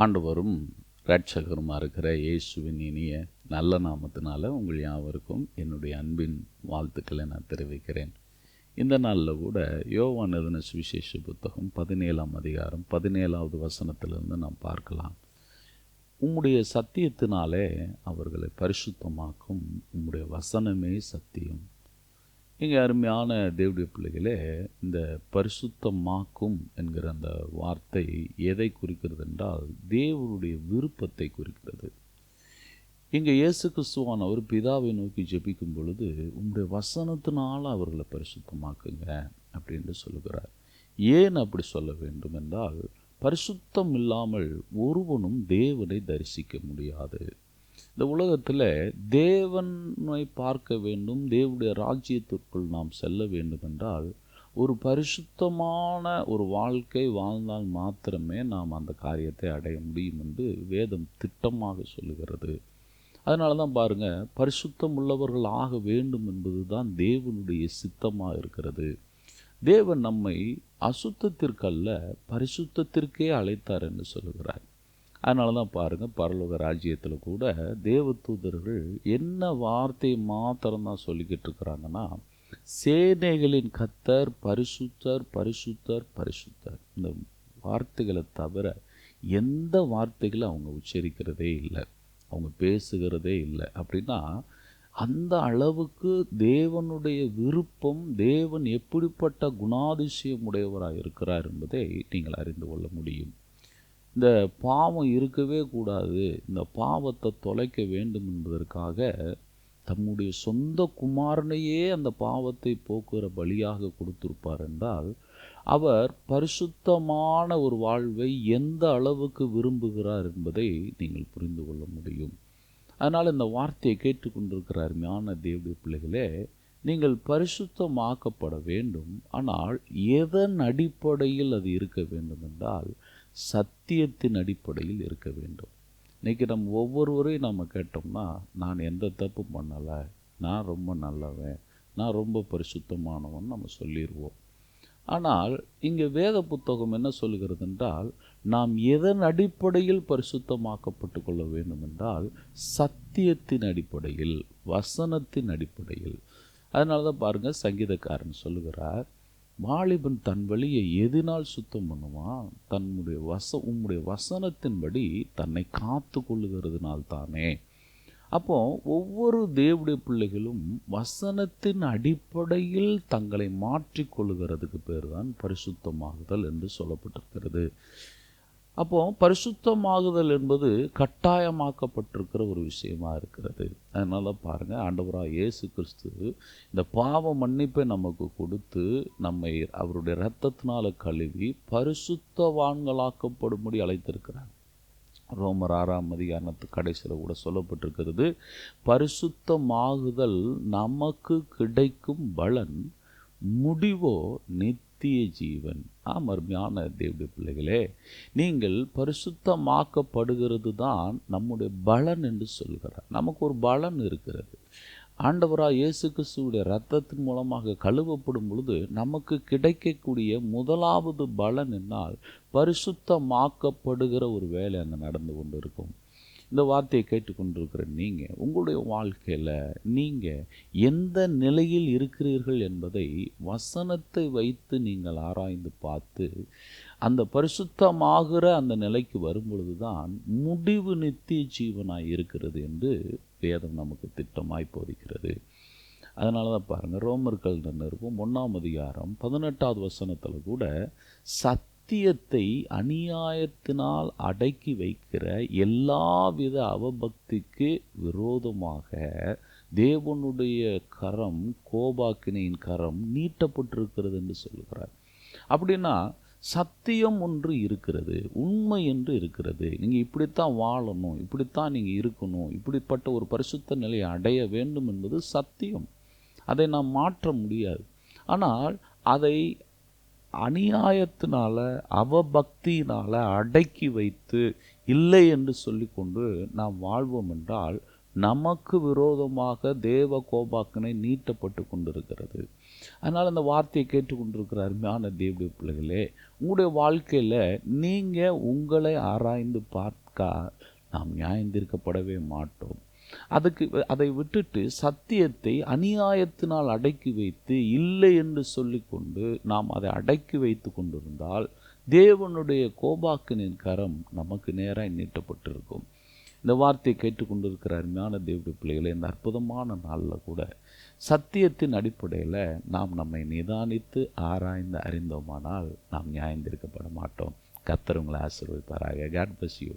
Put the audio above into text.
ஆண்டவரும் இரட்சகருமா இருக்கிற இயேசுவின் இனிய நல்ல நாமத்தினால உங்கள் யாவருக்கும் என்னுடைய அன்பின் வாழ்த்துக்களை நான் தெரிவிக்கிறேன். இந்த நாளில் கூட யோவான் எழுதின சுவிசேஷ புத்தகம் பதினேழாம் அதிகாரம் பதினேழாவது வசனத்திலிருந்து நாம் பார்க்கலாம். உம்முடைய சத்தியத்தினாலே அவர்களை பரிசுத்தமாக்கும் உம்முடைய வசனமே சத்தியம். இங்கே அருமையான தேவடைய பிள்ளைகளே இந்த பரிசுத்தமாக்கும் என்கிற அந்த வார்த்தை எதை குறிக்கிறது என்றால் தேவனுடைய விருப்பத்தை குறிக்கிறது. இங்கே இயேசு கிறிஸ்துவானவர் பிதாவை நோக்கி ஜெபிக்கும் பொழுது உங்களுடைய வசனத்தினால் அவர்களை பரிசுத்தமாக்குங்க அப்படின்னு சொல்லுகிறார். ஏன் அப்படி சொல்ல வேண்டும் என்றால் பரிசுத்தம் இல்லாமல் ஒருவனும் தேவனை தரிசிக்க முடியாது. இந்த உலகத்தில் தேவனை பார்க்க வேண்டும் தேவனுடைய ராஜ்யத்திற்குள் நாம் செல்ல வேண்டும் என்றால் ஒரு பரிசுத்தமான ஒரு வாழ்க்கை வாழ்ந்தால் மாத்திரமே நாம் அந்த காரியத்தை அடைய முடியும் என்று வேதம் திட்டமாக சொல்லுகிறது. அதனால தான் பாருங்கள் பரிசுத்தம் உள்ளவர்கள் ஆக வேண்டும் என்பது தான் தேவனுடைய சித்தமாக இருக்கிறது. தேவன் நம்மை அசுத்தத்திற்கல்ல பரிசுத்தத்திற்கே அழைத்தார் என்று சொல்லுகிறார். அதனால தான் பாருங்கள் பரலோக ராஜ்யத்தில் கூட தேவதூதர்கள் என்ன வார்த்தையை மாத்திரம்தான் சொல்லிக்கிட்டு இருக்கிறாங்கன்னா சேனைகளின் கத்தர் பரிசுத்தர் பரிசுத்தர் பரிசுத்தர். இந்த வார்த்தைகளை தவிர எந்த வார்த்தைகளை அவங்க உச்சரிக்கிறதே இல்லை. அவங்க பேசுகிறதே இல்லை. அப்படின்னா அந்த அளவுக்கு தேவனுடைய விருப்பம் தேவன் எப்படிப்பட்ட குணாதிசயம் உடையவராக இருக்கிறார் என்பதை நீங்கள் அறிந்து கொள்ள முடியும். இந்த பாவம் இருக்கவே கூடாது இந்த பாவத்தை தொலைக்க வேண்டும் என்பதற்காக தம்முடைய சொந்த குமாரனையே அந்த பாவத்தை போக்குகிற பலியாக கொடுத்திருப்பார் என்றால் அவர் பரிசுத்தமான ஒரு வாழ்வை எந்த அளவுக்கு விரும்புகிறார் என்பதை நீங்கள் புரிந்து கொள்ள முடியும். அதனால் இந்த வார்த்தையை கேட்டுக்கொண்டிருக்கிற அருமையான தேவடைய பிள்ளைகளே நீங்கள் பரிசுத்தமாக்கப்பட வேண்டும். ஆனால் எதன் அடிப்படையில் அது இருக்க வேண்டும் என்றால் சத்தியத்தின் அடிப்படையில் இருக்க வேண்டும். இன்றைக்கி நம்ம ஒவ்வொருவரையும் நம்ம கேட்டோம்னா நான் எந்த தப்பு பண்ணலை நான் ரொம்ப நல்லவன் நான் ரொம்ப பரிசுத்தமானவன் நம்ம சொல்லிடுவோம் ஆனால் இங்கே வேத புத்தகம் என்ன சொல்லுகிறது என்றால் நாம் எதன் அடிப்படையில் பரிசுத்தமாக்கப்பட்டு கொள்ள வேண்டும் என்றால் சத்தியத்தின் அடிப்படையில் வசனத்தின் அடிப்படையில். அதனால தான் பாருங்கள் சங்கீதக்காரன் சொல்லுகிறார் வாலிபன் தன் வழியை எதினால் சுத்தம் பண்ணுவான்? தன்னுடைய வச உம்முடைய வசனத்தின்படி தன்னை காத்து கொள்ளுகிறதுனால் தானே. அப்போ ஒவ்வொரு தேவடைய பிள்ளைகளும் வசனத்தின் அடிப்படையில் தங்களை மாற்றிக்கொள்ளுகிறதுக்கு பேர் தான் பரிசுத்தமாகுதல் என்று சொல்லப்பட்டிருக்கிறது. அப்போ பரிசுத்தமாகுதல் என்பது கட்டாயமாக்கப்பட்டிருக்கிற ஒரு விஷயமா இருக்கிறது. அதனால் பாருங்கள் ஆண்டவராக இயேசு கிறிஸ்து இந்த பாவ மன்னிப்பை நமக்கு கொடுத்து நம்மை அவருடைய இரத்தத்தினால் கழுவி பரிசுத்தவான்களாக்கப்படும்படி அழைத்திருக்கிறார். ரோமர் ஆறாம் அதிகாரத்து கடைசியில் கூட சொல்லப்பட்டிருக்கிறது பரிசுத்தமாகுதல் நமக்கு கிடைக்கும் பலன் முடிவோ நித்திய ஜீவன். ஆம் அருமையான தேவடைய பிள்ளைகளே நீங்கள் பரிசுத்தமாக்கப்படுகிறது தான் நம்முடைய பலன் என்று சொல்கிறார். நமக்கு ஒரு பலன் இருக்கிறது. ஆண்டவராக இயேசு கிறிஸ்துவுடைய ரத்தத்தின் மூலமாக கழுவப்படும் பொழுது நமக்கு கிடைக்கக்கூடிய முதலாவது பலன் என்னால் பரிசுத்தமாக்கப்படுகிற ஒரு வேலை அங்கே நடந்து கொண்டு இருக்கும் இந்த வார்த்தையை கேட்டுக்கொண்டிருக்கிற நீங்கள் உங்களுடைய வாழ்க்கையில் நீங்கள் எந்த நிலையில் இருக்கிறீர்கள் என்பதை வசனத்தை வைத்து நீங்கள் ஆராய்ந்து பார்த்து அந்த பரிசுத்தமாகிற அந்த நிலைக்கு வரும்பொழுது தான் முடிவு நித்திய ஜீவனாக இருக்கிறது என்று வேதம் நமக்கு திட்டமாய் போதிக்கிறது. அதனால தான் பாருங்கள் ரோமர்கள் நிருபம் ஒன்றாம் அதிகாரம் பதினெட்டாவது வசனத்தில் கூட சத் சத்தியத்தை அநியாயத்தினால் அடக்கி வைக்கிற எல்லாவித அவபக்திக்கு விரோதமாக தேவனுடைய கரம் கோபாக்கினையின் கரம் நீட்டப்பட்டிருக்கிறது என்று சொல்கிறார் அப்படின்னா சத்தியம் ஒன்று இருக்கிறது உண்மை என்று இருக்கிறது. நீங்கள் இப்படித்தான் வாழணும் இப்படித்தான் நீங்கள் இருக்கணும் இப்படிப்பட்ட ஒரு பரிசுத்த நிலையை அடைய வேண்டும் என்பது சத்தியம். அதை நாம் மாற்ற முடியாது. ஆனால் அதை அநியாயத்தினால அவபக்தியினால் அடக்கி வைத்து இல்லை என்று சொல்லிக்கொண்டு நாம் வாழ்வோம் என்றால் நமக்கு விரோதமாக தேவ கோபாக்கனை நீட்டப்பட்டு கொண்டிருக்கிறது. அதனால் அந்த வார்த்தையை கேட்டுக்கொண்டிருக்கிற அருமையான தேவடைய பிள்ளைகளே உங்களுடைய வாழ்க்கையில் நீங்கள் உங்களை ஆராய்ந்து பார்க்க நாம் நியாயந்திருக்கப்படவே மாட்டோம். அதுக்கு அதை விட்டுட்டு சத்தியத்தை அநியாயத்தினால் அடக்கி வைத்து இல்லை என்று சொல்லிக்கொண்டு நாம் அதை அடக்கி வைத்து கொண்டிருந்தால் தேவனுடைய கோபாக்கினின் கரம் நமக்கு நேராக நீட்டப்பட்டிருக்கும். இந்த வார்த்தையை கேட்டுக்கொண்டிருக்கிற அருமையான தேவடைய பிள்ளைகளை இந்த அற்புதமான நாளில் கூட சத்தியத்தின் அடிப்படையில் நாம் நம்மை நிதானித்து ஆராய்ந்து அறிந்தோமானால் நாம் நியாயந்திருக்கப்பட மாட்டோம். கத்தர் உங்களை ஆசீர்வதிப்பாராக. God bus you